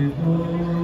His glory.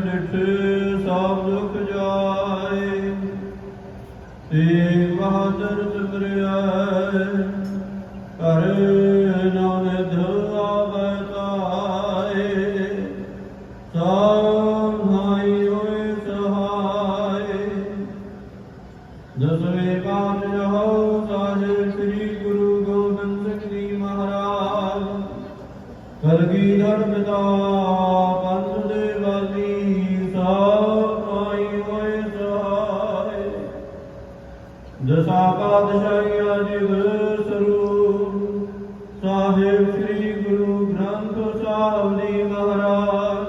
ਡਿਠ ਸਭ ਦੁਖ ਜਾਏ। ਤੇ ਬਹਾਦਰ ਸਿਮਰਿਆ ਕਰ ਨਾਨਕ ਆਵੈ ਤਾਏ। ਸਹਾਈ ਹੋਏ ਸਹਾਏ। ਦਸਵੇਂ ਪਾਤਸ਼ਾਹ ਸਾਹਿਬ ਸ੍ਰੀ ਗੁਰੂ ਗੋਬਿੰਦ ਸਿੰਘ ਜੀ ਮਹਾਰਾਜ। ਕਲਗੀਧਰ ਦਾ ਪੰਥ ਦੇ ਦਸਾ ਪਾਤਸ਼ਾਹੀਆਂ ਜੀ ਸਰੂਪ, ਸਾਹਿਬ ਸ੍ਰੀ ਗੁਰੂ ਗ੍ਰੰਥ ਸਾਹਿਬ ਜੀ ਮਹਾਰਾਜ।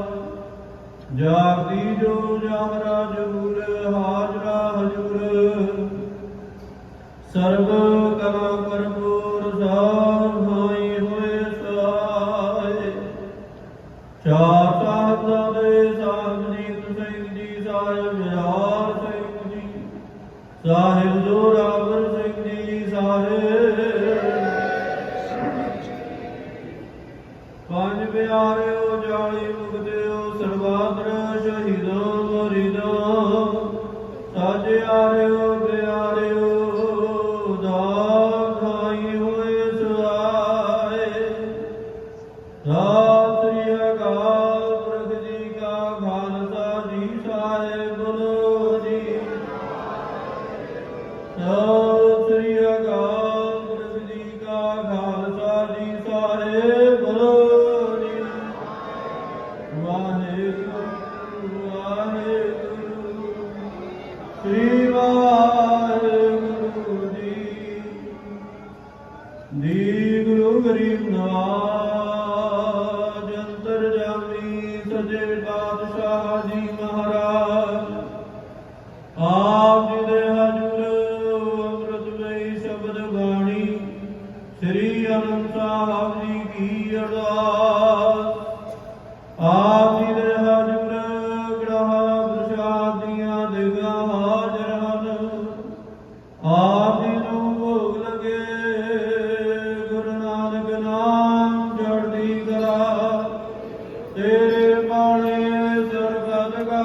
ਜਾਗਦੀ ਜੋ ਜਾਹਰਾ ਜੂਰ ਹਾਜ਼ਰਾ ਹਜੂਰ। ਸਰਬ ਕਲਾ ਕਰਪੂਰ ਸਾਧਾਈ ਹੋਏ ਸਹਾਏ ਚਾਰ ਸਾਹਿਬਾਂ ਦੇ ਸਾਹਿਬ ਜੋਰਾਵਰ ਸਿੰਘ ਜੀ ਸਾਹਿਬ ਪੰਜ ਪਿਆਰਿਓ ਜਾਲੀ ਮੁਕਤਿਓ ਸਰਬਾਦਰ ਸ਼ਹੀਦੋਂ ਮਰੀਦੋਂ। ਸਾਜਿਆਰਿਓ ਸ੍ਰੀ ਅਨੰਦ ਸਾਹਿਬ ਜੀ ਕੀ ਅਰਦਾਸ? ਆਪ ਜੀ ਦੇ ਹਜੂਰ ਗ੍ਰਹ ਪ੍ਰਸਾਦ ਦੀਆਂ ਦਿਗਾਂ ਹਾਜ਼ਰ ਹਨ। ਆਪ ਜੀ ਨੂੰ ਭੋਗ ਲਗੇ ਗੁਰੂ ਨਾਨਕ ਨਾਮ ਜੜਦੀ ਕਲਾ। ਤੇਰੇ ਬਾਣੇ ਸਰਬਤ ਕਾ